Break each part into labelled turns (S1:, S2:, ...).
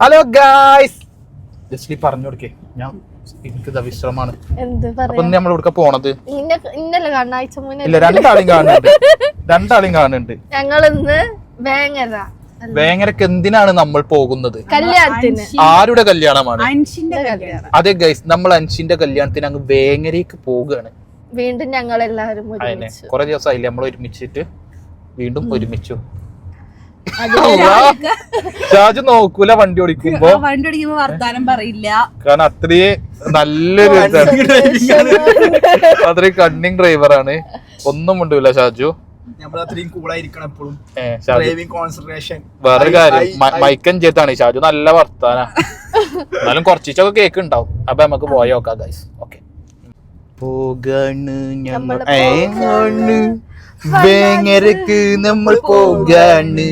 S1: Hello guys. Just പറഞ്ഞു കൊടുക്കേ. ഞാൻ എനിക്ക് വിശ്രമാണ്.
S2: എന്ത്
S1: അപ്പൊ നമ്മൾ ഇവിടെ പോണത്? ഇല്ല രണ്ടാളെയും കാണുന്നുണ്ട്. രണ്ടാളെയും കാണുന്നുണ്ട്.
S2: ഞങ്ങളിന്ന് വേങ്ങര.
S1: വേങ്ങരക്ക് എന്തിനാണ് നമ്മൾ പോകുന്നത്?
S2: കല്യാണത്തിന്.
S1: ആരുടെ കല്യാണമാണ്? അതെ ഗൈസ് നമ്മൾ അൻഷിന്റെ കല്യാണത്തിന് അങ്ങ് വേങ്ങരയ്ക്ക് പോവുകയാണ്.
S2: വീണ്ടും ഞങ്ങൾ എല്ലാവരും
S1: കൊറേ
S2: ഒരുമിച്ചു.
S1: കുറെ ദിവസമായില്ലേ നമ്മൾ ഒരുമിച്ചിട്ട്? വീണ്ടും ഒരുമിച്ചു. ഷാജു നോക്കൂല വണ്ടി ഓടിക്കുമ്പോ.
S3: വണ്ടി ഓടിക്കുമ്പോ വർത്താനം പറയില്ല.
S1: കാരണം അത്രയും നല്ലൊരു അത്രയും കണ്ണിങ് ഡ്രൈവറാണ് ഒന്നും ഉണ്ടല്ല ഷാജു. വേറൊരു കാര്യം മൈക്കൻ ചേത്താണ് ഷാജു നല്ല വർത്താന. എന്നാലും കുറച്ചൊക്കെ കേക്ക് ഉണ്ടാവും. അപ്പൊ നമുക്ക് പോയി നോക്കാം ഗൈസ് ഓക്കെ പോകാണ് ഏങ്ങാണ് വേങ്ങരക്ക് നമ്മൾ പോകാണ്.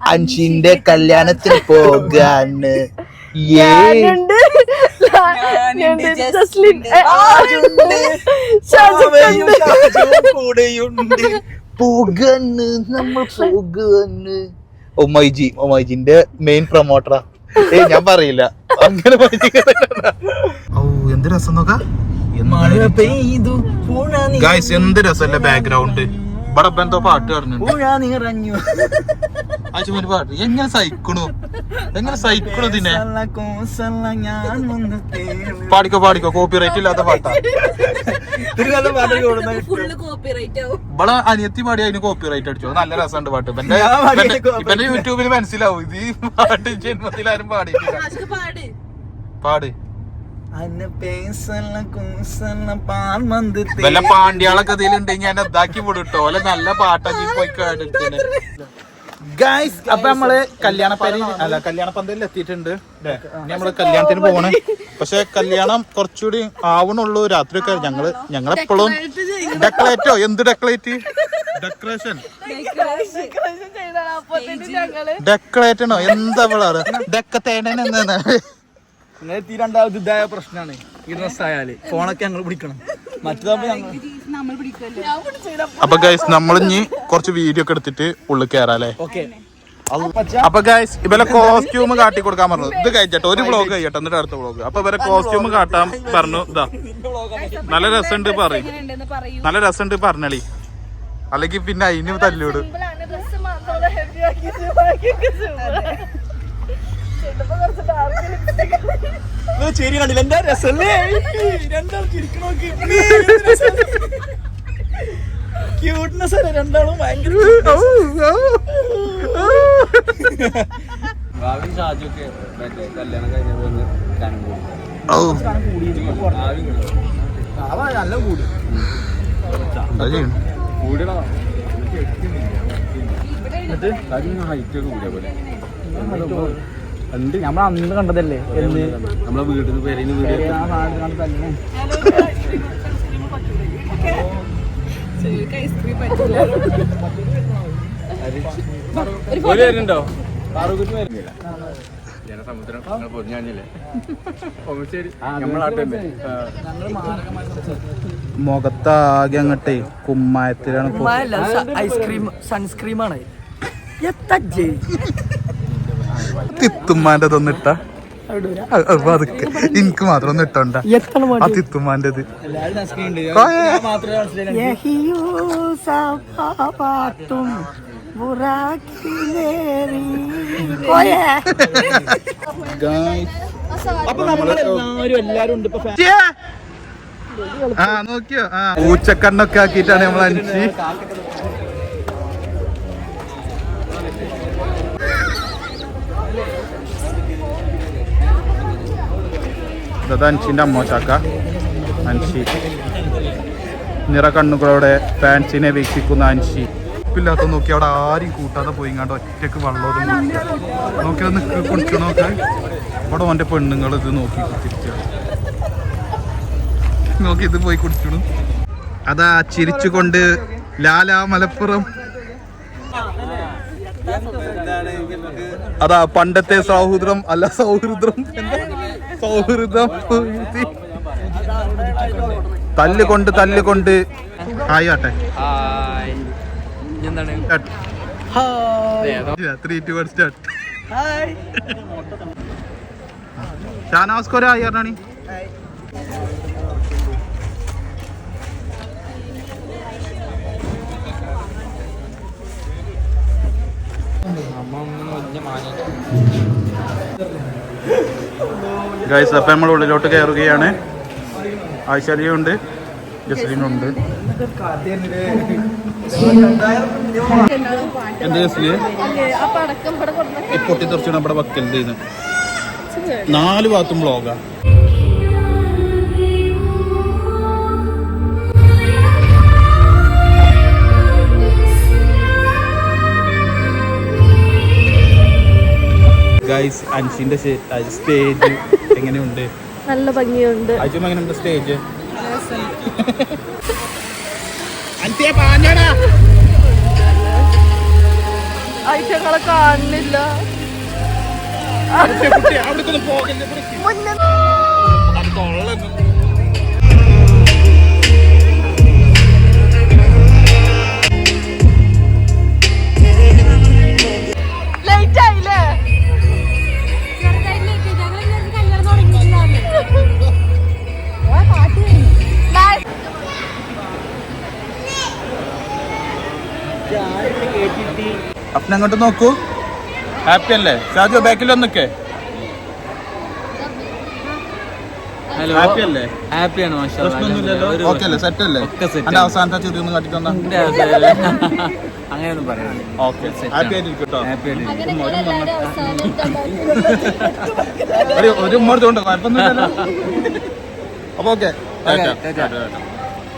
S1: അഞ്ചിന്റെ കല്യാണത്തിന് പോകാണ്.
S2: ഞാനുണ്ട്. ഞാനുണ്ട്. ജസ്ലിൻ.
S4: കൂടെയുണ്ട്.
S1: പോകാണ് നമ്മൾ പോകാണ്. ഒമൈജി ഒമൈജിന്റെ മെയിൻ പ്രൊമോട്ടറാ ഏ ഞാൻ പറയില്ല. അങ്ങനെ ഓ എന്ത് രസം നോക്ക? ഗായ്സ് എന്ത് രസമല്ലേ ബാക്ക്ഗ്രൗണ്ട് ഇവിടെ എന്തോ പാട്ട്
S4: പറഞ്ഞു
S1: ആശുപത്രി പാട്ട് എങ്ങനെ സഹിക്കണു? എങ്ങനെ സഹിക്കണു ഇതിനെ? പാടിക്കോ പാടിക്കോ. കോപ്പിറൈറ്റ് ഇല്ലാത്ത പാട്ടാ. ഇവിടെ അനിയത്തി പാടി അതിന് കോപ്പിറൈറ്റ് അടിച്ചു. നല്ല രസമുണ്ട് പാട്ട്. ഇവന്റെ ഇവന്റെ- യൂട്യൂബിൽ മനസ്സിലാവും. ഇത് ഈ പാട്ട് ജന്മത്തിൽ ആരും പാടിയിട്ടില്ല.
S3: പാട്.
S1: വല്ല പാണ്ഡ്യാളൊക്കെ ഉണ്ടെങ്കിൽ ഞാൻ ഇതാക്കി വിടുട്ടോ. അല്ലെ നല്ല പാട്ടാക്കി പോയി കേട്ടിട്ട് ഗായ്സ് അപ്പൊ നമ്മൾ കല്യാണപ്പേരി അല്ല കല്യാണ പന്തലിൽ എത്തിയിട്ടുണ്ട് നമ്മൾ കല്യാണത്തിന് പോകണേ പക്ഷെ കല്യാണം കുറച്ചുകൂടി ആവണുള്ളൂ രാത്രിയൊക്കെ ഞങ്ങൾ ഞങ്ങളെപ്പോഴും ഡെക്കറേറ്റോ എന്ത് ഡെക്കറേറ്റ് ഡെക്കറേഷൻ ഡെക്കറേറ്റണോ എന്താ വിളാറ് ഡെക്കത്തേടൻ എന്നാണ്
S4: അങ്ങനെ എത്തി രണ്ടാമത് ഇതായ പ്രശ്നമാണ് ഈ ഡ്രസ് ആയാൽ. ഫോണൊക്കെ ഞങ്ങൾ പിടിക്കണം. മറ്റേതാകുമ്പോ ഞങ്ങൾ
S1: അപ്പൊ ഗൈസ് നമ്മൾ ഇനി കുറച്ച് വീഡിയോ ഒക്കെ എടുത്തിട്ട് ഉള്ളിൽ കയറാല്ലേ
S4: ഓക്കെ.
S1: അപ്പൊ ഗൈസ് ഇവരെ കോസ്റ്റ്യൂം കാട്ടി കൊടുക്കാൻ പറഞ്ഞു. ഇത് കഴിച്ചോ ഒരു ബ്ലോഗ് കഴിയട്ടെ എന്നിട്ട് അടുത്ത ബ്ലോഗ് അപ്പൊ ഇവരെ കോസ്റ്റ്യൂം കാട്ടാൻ പറഞ്ഞു. ഇതാ. നല്ല രസമുണ്ട് പറയൂ. നല്ല രസമുണ്ട് പറഞ്ഞളി. അല്ലെങ്കിൽ പിന്നെ അതിന് തല്ലിവിട്.
S4: ശരി കണ്ടില്ല. എന്താ രസല്ലേ? രണ്ടാൾ ചിരിക്കണോക്ക്. ക്യൂട്ട്നെസ് അല്ലേ? രണ്ടാളും ഭയങ്കര
S5: ഷാജൊക്കെ മറ്റേ കല്യാണം പോകും.
S4: നല്ല കൂടി.
S1: കൂടിയടാ.
S5: കൂടിയടാ ഹൈറ്റ് ഒക്കെ കൂടിയ പോലെ.
S4: ഉണ്ട്. നമ്മൾ അന്ന് കണ്ടതല്ലേ? എന്ന്.
S5: നമ്മളെ വീട്ടിൽ വരുന്നുണ്ടോ ജനസമുദ്രം. നമ്മളാട്ടല്ലേ
S1: മുഖത്താകെ അങ്ങട്ടെ കുമ്മായത്തിലാണ്
S4: ഐസ്ക്രീം സൺസ്ക്രീമാണ്.
S1: തിത്തുമ്മാന്റെ ഒന്നിട്ട അതൊക്കെ എനിക്ക് മാത്രം ഒന്നും ഇട്ടോണ്ട. ആ
S4: ഇപ്പൊ
S1: ആ നോക്കിയോ? ആ പൂച്ചക്കണ്ണൊക്കെ ആക്കിയിട്ടാണ് നമ്മൾ അഞ്ചി ഇതാ അമ്മ ചാക്ക. അൻഷി. നിറ കണ്ണുകളോടെ ഫാൻസിനെ വീക്ഷിക്കുന്ന അൻഷി. ഇല്ലാത്ത നോക്കി അവിടെ ആരും കൂട്ടാതെ പോയി ഇങ്ങാണ്ട് ഒറ്റയ്ക്ക് വെള്ളമൊന്നും നോക്കി അത് കുടിക്കണമൊക്കെ അവിടെ ഓന്റെ പെണ്ണുങ്ങൾ ഇത് നോക്കി കുത്തിരിക്കുക നോക്കി ഇത് പോയി കുടിക്കണം അതാ ചിരിച്ചുകൊണ്ട് ലാലാ മലപ്പുറം. അതാ പണ്ടത്തെ സൗഹൃദം അല്ല സൗഹൃദം എന്താ? തല്ലുകൊണ്ട് തല്ലുകൊണ്ട് ഹായ് ആട്ടെ.
S5: ഹായ് ഇനി എന്താണ്
S1: three two one start hi പറഞ്ഞാണി
S5: അമ്മ ഒന്നും വലിയ മാഞ്ഞ
S1: ഗൈസ് അപ്പം നമ്മൾ ഉള്ളിലോട്ട് കയറുകയാണ്. ആയിശാലിയുണ്ട് ജസ്ലിനുണ്ട്. എന്ത് ജസ്ലി?
S2: അല്ലേ ആ പടക്കം ഇവിടെ കൊടുക്കുന്ന
S1: ഈ പൊട്ടി തെറിച്ചാണ് ഇവിടെ വക്കലുണ്ട് ഇത് നാല് ഭാഗത്തും ബ്ലോഗാ ഗൈസ് അൻഷിന്റെ സ്റ്റേജ്. എങ്ങനെയുണ്ട്?
S2: നല്ല ഭംഗിയുണ്ട്.
S1: അജും എങ്ങനെയുണ്ട് സ്റ്റേജ് അൻസിയെ പാഞ്ഞടാ.
S2: ഐറ്റങ്ങളെ
S1: കുട്ടി അവിടേക്കൊന്ന് പോകല്ലേ
S2: മുന്നേ
S1: അപ്പന അങ്ങോട്ട് നോക്കൂ. ഹാപ്പി അല്ലേ? ഷാജു ബാക്കിൽ വന്നിക്കേ.
S5: ഹലോ
S1: ഹാപ്പി അല്ലേ?
S5: ഹാപ്പിയാണ്
S1: പ്രശ്നമൊന്നുമില്ലല്ലോ. ഓക്കെ അല്ലേ? സെറ്റ് അല്ലേ? എന്റെ. അവസാനത്തെ ഒന്ന്
S5: അങ്ങനെയൊന്നും പറയാം
S1: ഓക്കെ ഹാപ്പി
S5: ആണ്.
S1: ആയിട്ടിരിക്കും. കേട്ടോ
S5: ഹാപ്പി ആയിട്ട്
S1: ഒരു ഒരു ഉമ്മ എടുത്തോണ്ട് കുഴപ്പമൊന്നുമില്ലല്ലോ. അപ്പൊ ഓക്കെ.